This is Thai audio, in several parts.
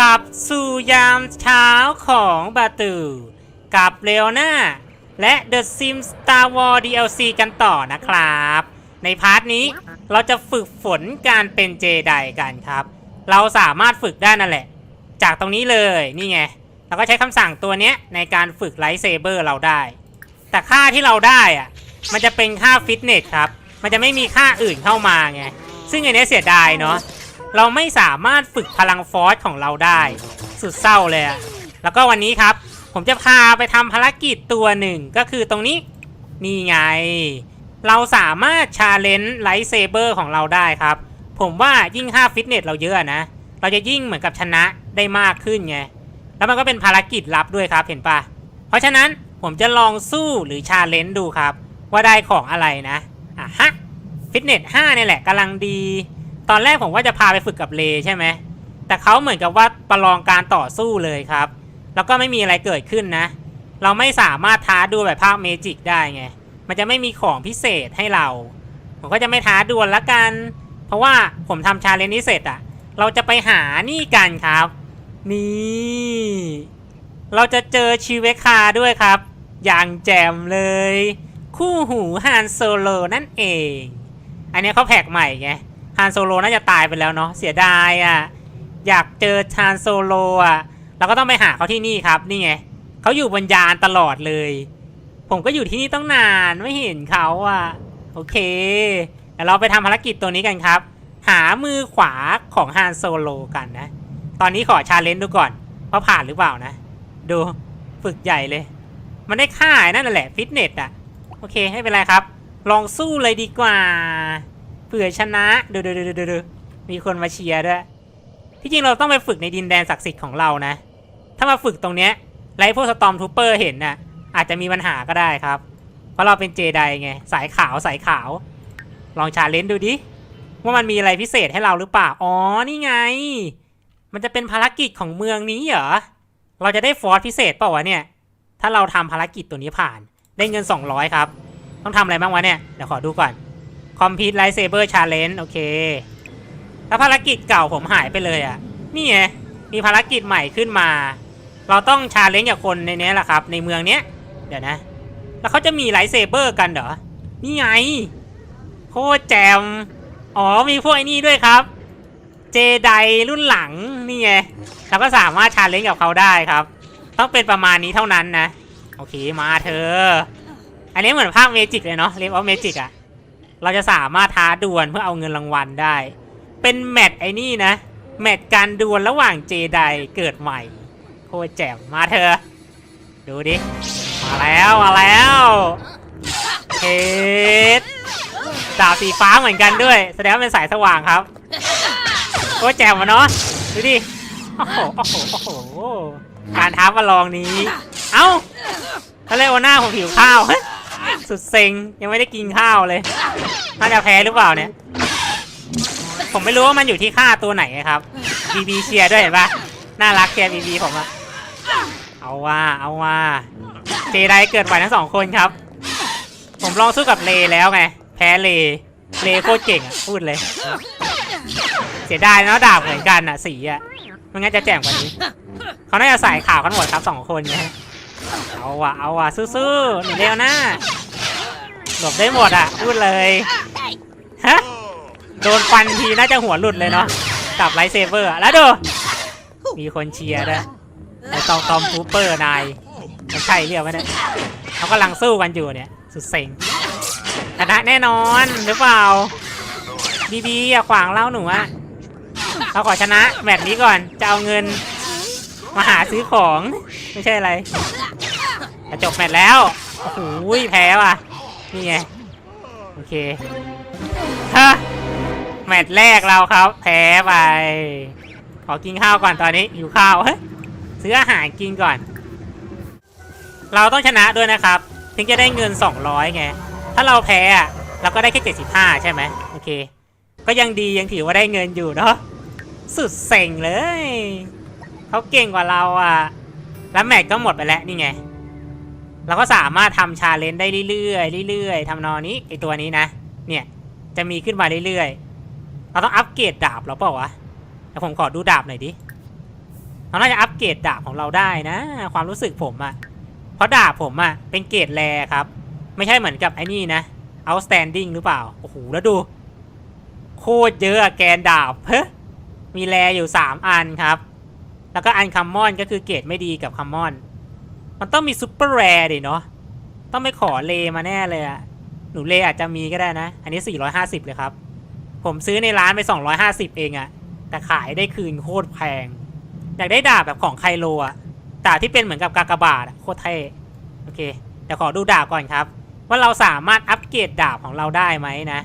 กลับสู่ยามเช้าของบาตูกับเลโอนาและ The Sims Star Wars DLC กันต่อนะครับ ในพาร์ทนี้เราจะฝึกฝนการเป็นเจไดกันครับ เราสามารถฝึกได้นั่นแหละ จากตรงนี้เลยนี่ไง เราก็ใช้คำสั่งตัวนี้ในการฝึกไลท์เซเบอร์เราได้ แต่ค่าที่เราได้อะมันจะเป็นค่าฟิตเนสครับ มันจะไม่มีค่าอื่นเข้ามาไง ซึ่งอันนี้เสียดายเนาะ เราไม่สามารถฝึกพลังฟอสของเราได้ สุดเศร้าเลยอะแล้วก็วันนี้ครับ ผมจะพาไปทำภารกิจตัวหนึ่งก็คือตรงนี้ นี่ไง เราสามารถชาเลนจ์ไลท์เซเบอร์ของเราได้ครับ ผมว่ายิ่งค่าฟิตเนสเราเยอะนะ เราจะยิ่งเหมือนกับชนะได้มากขึ้นไง แล้วมันก็เป็นภารกิจลับด้วยครับเห็นปะเพราะฉะนั้นผมจะลองสู้หรือชาเลนจ์ดูครับ ว่าได้ของอะไรนะอะฮะฟิตเนส5เนี่ยแหละกำลังดี ตอนแรกผมว่าจะพาไปฝึกกับเลใช่ไหม แต่เขาเหมือนกับว่าประลองการต่อสู้เลยครับ แล้วก็ไม่มีอะไรเกิดขึ้นนะ เราไม่สามารถท้าดวลแบบภาคเมจิกได้ไง มันจะไม่มีของพิเศษให้เรา ผมก็จะไม่ท้าดวลละกัน เพราะว่าผมทำชาเลนจ์นี้เสร็จอะเราจะไปหานี่กันครับ นี่ เราจะเจอชีเวคาด้วยครับ อย่างแจ่มเลย คู่หูฮานโซโลนั่นเอง อันนี้เขาแพกใหม่ไงานโซโลน่าจะตายไปแล้วเนาะเสียดายอะ่ะอยากเจอฮานโซโลอะเราก็ต้องไปหาเขาที่นี่ครับนี่ไงเขาอยู่บนยานตลอดเลย ผมก็อยู่ที่นี่ต้องนานไม่เห็นเขาอะโอเคเดี๋ยวเราไปทำภารกิจตัวนี้กันครับ หามือขวาของฮานโซโลกันนะ ตอนนี้ขอชาเลนจ์ดูก่อนว่าผ่านหรือเปล่านะ ดูฝึกใหญ่เลย มันได้ค่าไอ้นั่นแหละฟิตเนสอะโอเคไม่เป็นไรครับ ลองสู้เลยดีกว่า เผื่อชนะดูดูดูดูดูมีคนมาเชียร์ด้วยที่จริงเราต้องไปฝึกในดินแดนศักดิ์สิทธิ์ของเรานะ ถ้ามาฝึกตรงเนี้ยไลฟ์พวกสตอมทูเปอร์เห็นน่ะอาจจะมีปัญหาก็ได้ครับ เพราะเราเป็นเจไดไง สายขาวสายขาว ลองชาเลนจ์ดูดิ ว่ามันมีอะไรพิเศษให้เราหรือเปล่า อ๋อ นี่ไง มันจะเป็นภารกิจของเมืองนี้เหรอ เราจะได้ฟอร์สพิเศษเปล่าวะเนี่ย ถ้าเราทำภารกิจตัวนี้ผ่าน ได้เงิน 200 ครับ ต้องทำอะไรบ้างวะเนี่ย เดี๋ยวขอดูก่อน Complete Lightsaber Challenge โอเค แล้วภารกิจเก่าผมหายไปเลยอะ่ะ นี่ไง มีภารกิจใหม่ขึ้นมา เราต้องชาเลนจ์กับคนในนี้แหละครับ ในเมืองเนี้ย เดี๋ยวนะ แล้วเขาจะมีไลท์เซเบอร์กันเหรอ นี่ไง โคตรแจม อ๋อ มีพวกไอ้นี่ด้วยครับ เจไดรุ่นหลัง นี่ไง เราก็สามารถชาเลนจ์กับเขาได้ครับ ต้องเป็นประมาณนี้เท่านั้นนะ โอเค มาเธอ อันนี้เหมือนภาคเมจิกเลยเนาะเรียกว่าเมจิกอะ เราจะสามารถท้าดวลเพื่อเอาเงินรางวัลได้ เป็นแมตช์ไอ้นี่นะ แมตช์การดวลระหว่างเจไดเกิดใหม่ โคตรแจมมาเธอ ดูดิ มาแล้วมาแล้วเฮดดาบสีฟ้าเหมือนกันด้วย แสดงว่าเป็นสายสว่างครับ โคตรแจ่มวะเนาะ ดูดิ โอ้โหโอ้โหโอ้โห การท้าประลองนี้ เอ้าทะเลวาหน้าผมหิวข้าวเฮ้ย สุดเซ็งยังไม่ได้กินข้าวเลยน่าจะแพ้หรือเปล่าเนี่ย ผมไม่รู้ว่ามันอยู่ที่ค่าตัวไหนครับบีบีเชียร์ด้วยเห็นปะน่ารักเชียร์บีบีผมอะเอาว่าเอาว่าเจไดเกิดใหม่ทั้งสองคนครับ ผมลองสู้กับเลแล้วไง แพ้เลเลโคตรเก่งพูดเลย เสียดายเนาะดาบเหมือนกันอะสีอะมันงั้นจะแจ่มกว่านี้เขาน่าจะใส่ขาวกันหมดครับสองคนเนี่ยเอาว่ะเอาว่ะสู้ๆหนีเร็วนะ หลบได้หมดอะพูดเลย ฮะ โดนฟันทีน่าจะหัวหลุดเลยเนาะกับไลท์เซเบอร์อะแล้วดู มีคนเชียร์ด้วยไอตอมตอมทูเปอร์นายไม่ใช่เรียกว่าเนี่ยเขากำลังสู้กันอยู่เนี่ย สุดเซ็งชนะแน่นอนหรือเปล่า บีบีอย่าขวางเล่าหนูอะเราขอชนะแมตช์นี้ก่อน จะเอาเงิน มาหาซื้อของ ไม่ใช่อะไรจะจบแมตช์แล้ว โอ้โหแพ้ว่ะ นี่ไง โอเค ฮะ แมตช์แรกเราครับ แพ้ไป ขอกินข้าวก่อนตอนนี้หิวข้าวเฮ้ยซื้ออาหารกินก่อน เราต้องชนะด้วยนะครับ ถึงจะได้เงิน 200 ไง ถ้าเราแพ้อะเราก็ได้แค่ 75 ใช่ไหมโอเค ก็ยังดียังถือว่าได้เงินอยู่เนาะสุดเซ็งเลย เขาเก่งกว่าเราอะ แล้วแมตช์ก็หมดไปแล้วนี่ไง เราก็สามารถทำชาเลนจ์ได้เรื่อยๆเรื่อยๆทำนอนี้ไอตัวนี้นะ เนี่ยจะมีขึ้นมาเรื่อยๆ เราต้องอัปเกรดดาบเราเปล่าวะเดี๋ยวผมขอดูดาบหน่อยดิเราน่าจะอัปเกรดดาบของเราได้นะ ความรู้สึกผมอะเพราะดาบผมอะเป็นเกรดแรครับ ไม่ใช่เหมือนกับไอ้นี่นะ outstanding หรือเปล่า โอ้โห แล้วดู โคตรเยอะอะแกนดาบเฮ้มีแรอยู่ 3 อันครับ แล้วก็อันคัมมอนก็คือเกรดไม่ดีกับคัมมอน มันต้องมีซูเปอร์แรดิเนาะต้องไปขอเลมาแน่เลยอะหนูเลอาจจะมีก็ได้นะ อันนี้ 450 เลยครับ ผมซื้อในร้านไป 250 เองอะแต่ขายได้คืนโคตรแพง อยากได้ดาบแบบของไคโลอะดาบที่เป็นเหมือนกับกากบาทโคตรเท่โอเคเดี๋ยวขอดูดาบก่อนครับ ว่าเราสามารถอัปเกรดดาบของเราได้ไหมนะ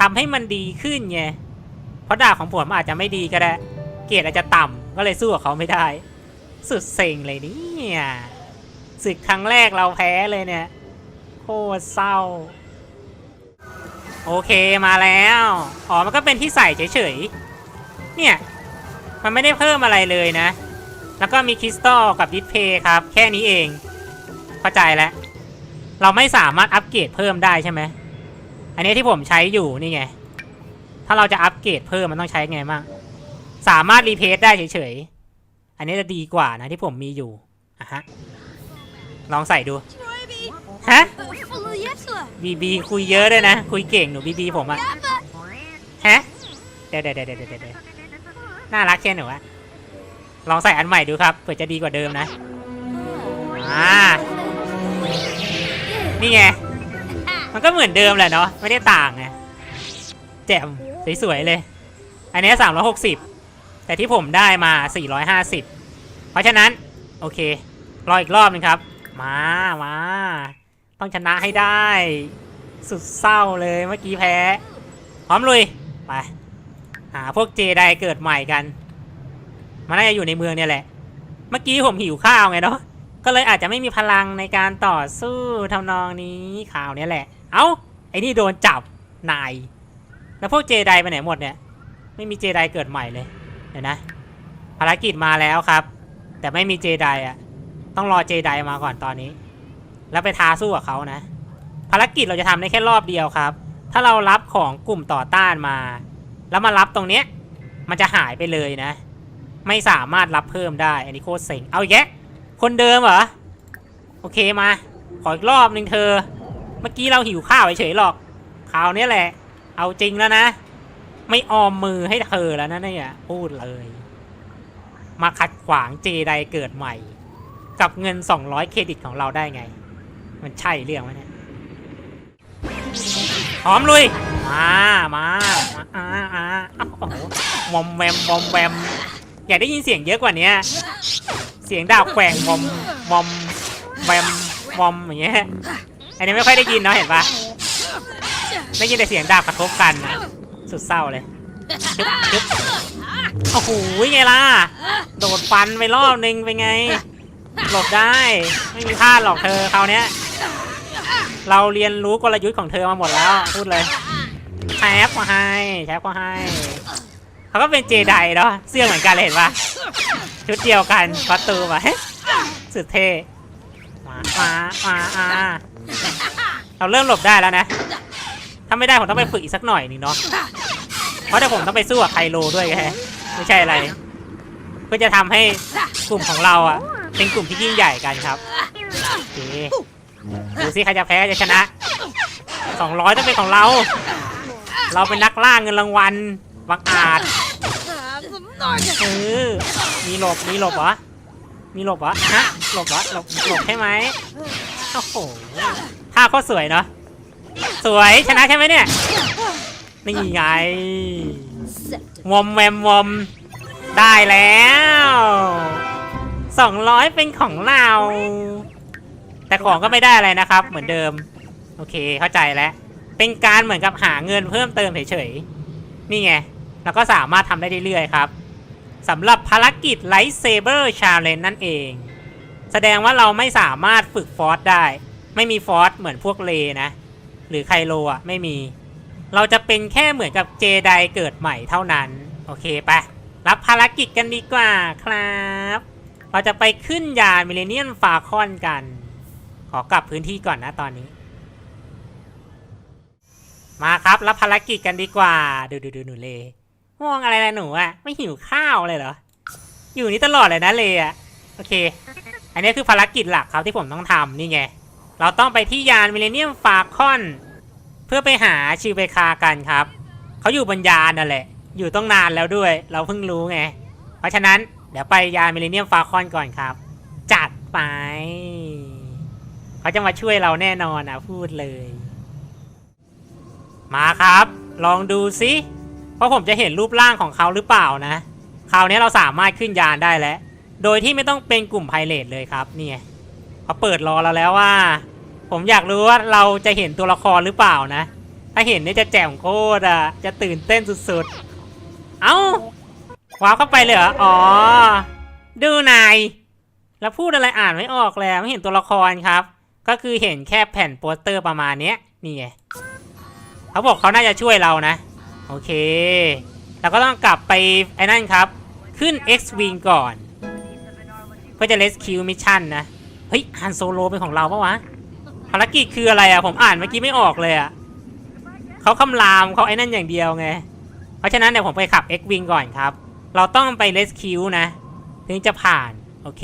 ทำให้มันดีขึ้นไงเพราะดาบของผมอาจจะไม่ดีก็ได้ เกรดอาจจะต่ำก็เลยสู้กับเขาไม่ได้ สุดเซ็งเลยเนี่ย ศึกครั้งแรกเราแพ้เลยเนี่ย โคตรเศร้า โอเคมาแล้ว อ๋อ มันก็เป็นที่ใส่เฉยๆ เนี่ย มันไม่ได้เพิ่มอะไรเลยนะ แล้วก็มีคริสตัลกับดิสเพย์ครับ แค่นี้เอง เข้าใจแล้ว เราไม่สามารถอัปเกรดเพิ่มได้ใช่ไหม อันนี้ที่ผมใช้อยู่นี่ไง ถ้าเราจะอัปเกรดเพิ่มมันต้องใช้ไงบ้าง สามารถรีเพทได้เฉยๆ อันนี้จะดีกว่านะที่ผมมีอยู่อะฮะ ลองใส่ดู ฮะ บีบีคุยเยอะด้วยนะ คุยเก่งหนูบีบีผมอะฮะ เดี๋ยวเดี๋ยวเดี๋ยวเดี๋ยวเดี๋ยวน่ารักแค่หนูอะลองใส่อันใหม่ดูครับเผื่อจะดีกว่าเดิมนะ อ่า นี่ไง มันก็เหมือนเดิมแหละเนาะ ไม่ได้ต่างไง แจ่มสวยๆเลย อันนี้ 360 แต่ที่ผมได้มา 450 เพราะฉะนั้น โอเค รออีกรอบนึงครับ มามา ต้องชนะให้ได้ สุดเศร้าเลยเมื่อกี้แพ้ พร้อมลุย ไป หาพวกเจไดเกิดใหม่กัน มันน่าจะอยู่ในเมืองเนี่ยแหละ เมื่อกี้ผมหิวข้าวไงเนาะ ก็เลยอาจจะไม่มีพลังในการต่อสู้ทำนองนี้ข่าวเนี้ยแหละ เอ้า ไอ้นี่โดนจับ นาย แล้วพวกเจไดไปไหนหมดเนี่ย ไม่มีเจไดเกิดใหม่เลย เดี๋ยวนะ ภารกิจมาแล้วครับ แต่ไม่มีเจไดอะ ต้องรอเจไดมาก่อนตอนนี้ แล้วไปท้าสู้กับเขานะ ภารกิจเราจะทำได้แค่รอบเดียวครับ ถ้าเรารับของกลุ่มต่อต้านมา แล้วมารับตรงเนี้ย มันจะหายไปเลยนะ ไม่สามารถรับเพิ่มได้ อันนี้โคตรเซ็งเอาอีกแยะคนเดิมเหรอ โอเคมา ขออีกรอบหนึ่งเธอ เมื่อกี้เราหิวข้าวเฉยๆหรอกคราวนี้แหละ เอาจริงแล้วนะ ไม่ออมมือให้เธอแล้วนะเนี่ยพูดเลย มาขัดขวางเจไดเกิดใหม่ กับเงิน 200 เครดิตของเราได้ไง มันใช่เรื่องไหมเนี่ยพร้อมลุยมามา มา อ่าอ่าโอ้โหมอมแวมมอมแวม อยากได้ยินเสียงเยอะกว่านี้เสียงดาบแกว่งมอมมอมแวมมอมอย่างเงี้ย อันนี้ไม่ค่อยได้ยินเนาะเห็นปะได้ยินแต่เสียงดาบกระทบกันนะสุดเศร้าเลยโอ้โหไงล่ะ โดดฟันไปรอบนึงเป็นไง หลบได้ ไม่มีพลาดหรอกเธอคราวเนี้ย เราเรียนรู้กลยุทธ์ของเธอมาหมดแล้ว พูดเลยแชปก็ให้แชปก็ให้ เขาก็เป็นเจไดเนาะเสื้อเหมือนกันเลยเห็นปะชุดเดียวกันคอสตูมอะสุดเท่มามามาอาเราเริ่มหลบได้แล้วนะ ถ้าไม่ได้ผมต้องไปฝึกอีกสักหน่อยหนึงเนาะ เพราะเดี๋ยวผมต้องไปสู้กับไคโลด้วยไงไม่ใช่อะไร เพื่อจะทำให้กลุ่มของเราอะ เป็นกลุ่มที่ยิ่งใหญ่กันครับโอเคดูสิใครจะแพ้ใครจะชนะสองร้อยต้องเป็นของเรา เราเป็นนักล่าเงินรางวัลบังอาจเออมีหลบ มีหลบเหรอ มีหลบเหรอฮะ หลบเหรอ หลบ หลบใช่ไหมโอ้โหท่าโคตรสวยเนาะ สวย ชนะใช่ไหมเนี่ย นี่ไงวอมแวมวอม ได้แล้ว สองร้อยเป็นของเรา แต่ของก็ไม่ได้อะไรนะครับ เหมือนเดิม โอเคเข้าใจแล้ว เป็นการเหมือนกับหาเงินเพิ่มเติมเฉยๆ นี่ไงเราก็สามารถทำได้เรื่อยๆครับสำหรับภารกิจ Lightsaber Challenge นั่นเอง แสดงว่าเราไม่สามารถฝึกฟอสได้ ไม่มีฟอสเหมือนพวกเลนะ หรือไคโลอะไม่มี เราจะเป็นแค่เหมือนกับเจไดเกิดใหม่เท่านั้น โอเคปะรับภารกิจกันดีกว่าครับ เราจะไปขึ้นยานมิเลเนียนฟาคอนกัน ขอกลับพื้นที่ก่อนนะตอนนี้ มาครับรับภารกิจกันดีกว่า ดูดูดูหนูเลยมองอะไรนะหนูอะไม่หิวข้าวเลยเหรอ อยู่นี่ตลอดเลยนะเลอะโอเค อันนี้คือภารกิจหลักครับที่ผมต้องทำนี่ไง เราต้องไปที่ยานมิเลเนียมฟาคอน เพื่อไปหาชิวเบคากันครับ เขาอยู่บนยานนั่นแหละ อยู่ต้องนานแล้วด้วย เราเพิ่งรู้ไง เพราะฉะนั้น เดี๋ยวไปยานมิเลเนียมฟาคอนก่อนครับ จัดไป เขาจะมาช่วยเราแน่นอนนะพูดเลย มาครับ ลองดูสิเพราะผมจะเห็นรูปร่างของเขาหรือเปล่านะ คราวนี้เราสามารถขึ้นยานได้แล้ว โดยที่ไม่ต้องเป็นกลุ่มไพเรตเลยครับนี่ไงเขาเปิดรอเราแล้วว่า ผมอยากรู้ว่าเราจะเห็นตัวละครหรือเปล่านะ ถ้าเห็นเนี่ยจะแจ่มโคตรอะ จะตื่นเต้นสุดๆ เอ้า ว้าวเข้าไปเลยเหรอ อ๋อ ดูนายแล้วพูดอะไรอ่านไม่ออกแล้วไม่เห็นตัวละครครับ ก็คือเห็นแค่แผ่นโปสเตอร์ประมาณเนี้ยนี่ไงเขาบอกเขาน่าจะช่วยเรานะ โอเคเราก็ต้องกลับไปไอ้นั่นครับ ขึ้น X-Wing ก่อน เพื่อจะ Rescue Mission นะ เฮ้ยฮันโซโลเป็นของเราปะวะภารกิจคืออะไรอะผมอ่านเมื่อกี้ไม่ออกเลยอะเขาคำรามเขาไอ้นั่นอย่างเดียวไง เพราะฉะนั้นเดี๋ยวผมไปขับ X-Wing ก่อนครับ เราต้องไป Rescue นะถึงจะผ่านโอเค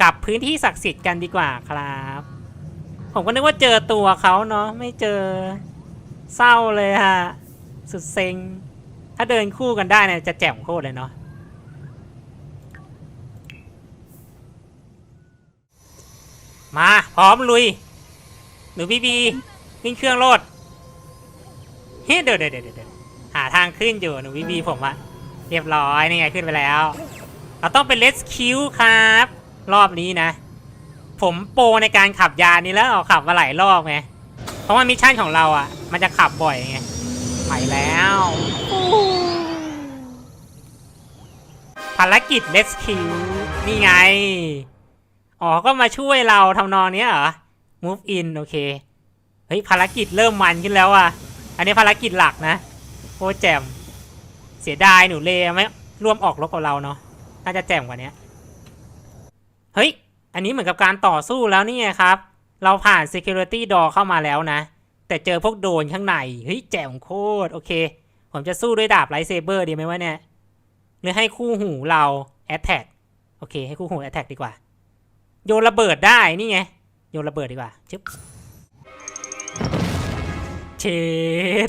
กลับพื้นที่ศักดิ์สิทธิ์กันดีกว่าครับ ผมก็นึกว่าเจอตัวเขาเนาะไม่เจอเศร้าเลยฮะสุดเซ็ง ถ้าเดินคู่กันได้เนี่ยจะแจ่มโคตรเลยเนาะมาพร้อมลุย หนูบีบีขึ้นเครื่องโลดเฮ้เดี๋ยวเดี๋ยวเดี๋ยวหาทางขึ้นอยู่หนูบีบีผมอะ เรียบร้อยนี่ไงขึ้นไปแล้ว เราต้องเป็นเลสคิวครับ รอบนี้นะ ผมโปรในการขับยานนี้แล้วขับมาหลายรอบไงเพราะว่ามิชชั่นของเราอะมันจะขับบ่อยไงไปแล้วภารกิจเลสคิวนี่ไง อ๋อ ก็มาช่วยเราทำนองนี้เหรอ move in โอเค เฮ้ย ภารกิจเริ่มมันขึ้นแล้วอะ อันนี้ภารกิจหลักนะ โคตรแจ่ม เสียดายหนูเลไม่ร่วมออกรบกับเราเนาะน่าจะแจ่มกว่านี้เฮ้ย อันนี้เหมือนกับการต่อสู้แล้วนี่ไงครับ เราผ่าน security door เข้ามาแล้วนะ แต่เจอพวกโดนข้างใน เฮ้ย แจ่มโคตร โอเค ผมจะสู้ด้วยดาบไลท์เซเบอร์ดีไหมวะเนี่ย หรือให้คู่หูเรา attack โอเค ให้คู่หู attack ดีกว่า โยนระเบิดได้นี่ไง โยนระเบิดดีกว่าชึบเช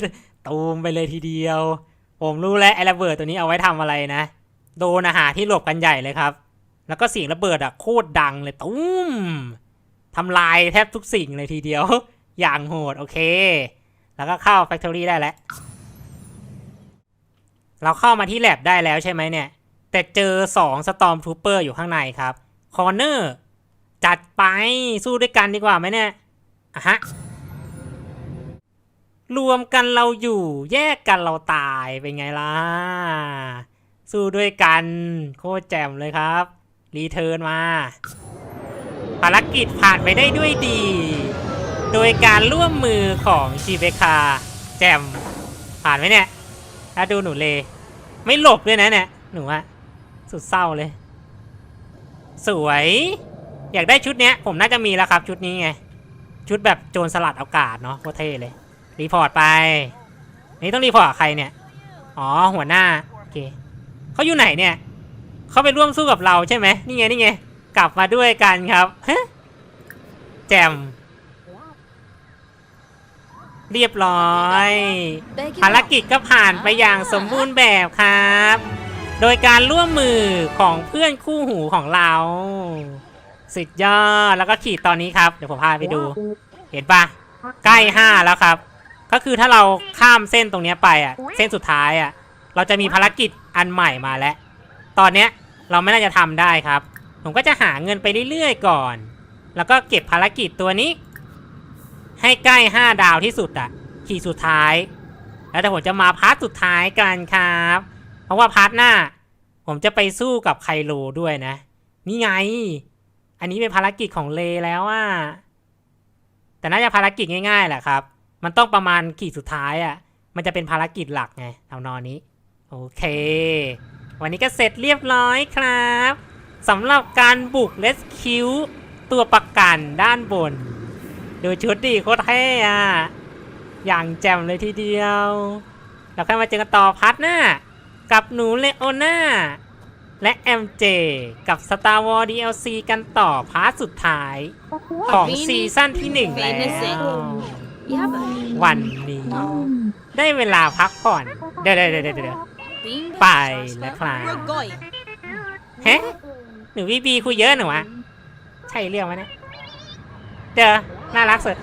ดตูมไปเลยทีเดียว ผมรู้แล้วไอ้ระเบิดตัวนี้เอาไว้ทำอะไรนะ โดนอาหารที่หลบกันใหญ่เลยครับ แล้วก็เสียงระเบิดอะโคตรดังเลยตุ้มทำลายแทบทุกสิ่งเลยทีเดียว อย่างโหดโอเค แล้วก็เข้าแฟคทอรี่ได้แล้ว เราเข้ามาที่แลบได้แล้วใช่ไหมเนี่ย แต่เจอสองสตอมทูเปอร์อยู่ข้างในครับคอร์เนอร์จัดไปสู้ด้วยกันดีกว่าไหมเนี่ยอะฮะ รวมกันเราอยู่แยกกันเราตายเป็นไงล่ะ สู้ด้วยกันโคตรแจ่มเลยครับ รีเทิร์นมา ภารกิจผ่านไปได้ด้วยดี โดยการร่วมมือของชีเบคา แจ่มผ่านไหมเนี่ย ถ้าดูหนูเล ไม่หลบด้วยนะเนี่ย หนูอะสุดเศร้าเลย สวย อยากได้ชุดเนี้ย ผมน่าจะมีแล้วครับชุดนี้ไง ชุดแบบโจรสลัดอากาศเนาะโคตรเท่เลย รีพอร์ตไป นี่ต้องรีพอร์ตใครเนี่ย อ๋อหัวหน้าโอเคเขาอยู่ไหนเนี่ยเขาไปร่วมสู้กับเราใช่ไหมนี่ไงนี่ไงกลับมาด้วยกันครับแจมเรียบร้อยภารกิจก็ผ่านไปอย่างสมบูรณ์แบบครับ โดยการร่วมมือของเพื่อนคู่หูของเราสุดยอดแล้วก็ขีดตอนนี้ครับ เดี๋ยวผมพาไปดู เห็นปะใกล้ห้าแล้วครับ ก็คือถ้าเราข้ามเส้นตรงเนี้ยไปอะ เส้นสุดท้ายอะ เราจะมีภารกิจอันใหม่มาแล้ว ตอนเนี้ยเราไม่น่าจะทำได้ครับ ผมก็จะหาเงินไปเรื่อยๆก่อน แล้วก็เก็บภารกิจตัวนี้ ให้ใกล้ 5 ดาวที่สุดอะ ขีดสุดท้าย แล้วเดี๋ยวผมจะมาพาร์ทสุดท้ายกันครับ เพราะว่าพาร์ทหน้า ผมจะไปสู้กับไคโลด้วยนะ นี่ไง อันนี้เป็นภารกิจของเลแล้วอะแต่น่าจะภารกิจง่ายๆแหละครับ มันต้องประมาณขีดสุดท้ายอะ มันจะเป็นภารกิจหลักไงทำนองนี้ โอเค วันนี้ก็เสร็จเรียบร้อยครับสำหรับการบุกเลสคิวตัวประกันด้านบน ดูชุดดีโคตรเท่อะอย่างแจ่มเลยทีเดียวแล้วค่อยมาเจอกันต่อพาร์ทหน้า กับหนูเลโอน่าและ MJ กับ Star Wars DLC กันต่อพาร์ทสุดท้าย ของซีซั่นที่หนึ่งแล้ว Yeah, but วันนี้ ได้เวลาพักผ่อน เดี๋ยวเดี๋ยวเดี๋ยวเดี๋ยว Bing ไปแล้วครับ Rogoy. เฮ้หนูบีบีคุยเยอะหนูวะ ใช่เรื่องไหมเนี่ยเดี๋ยวน่ารักสุด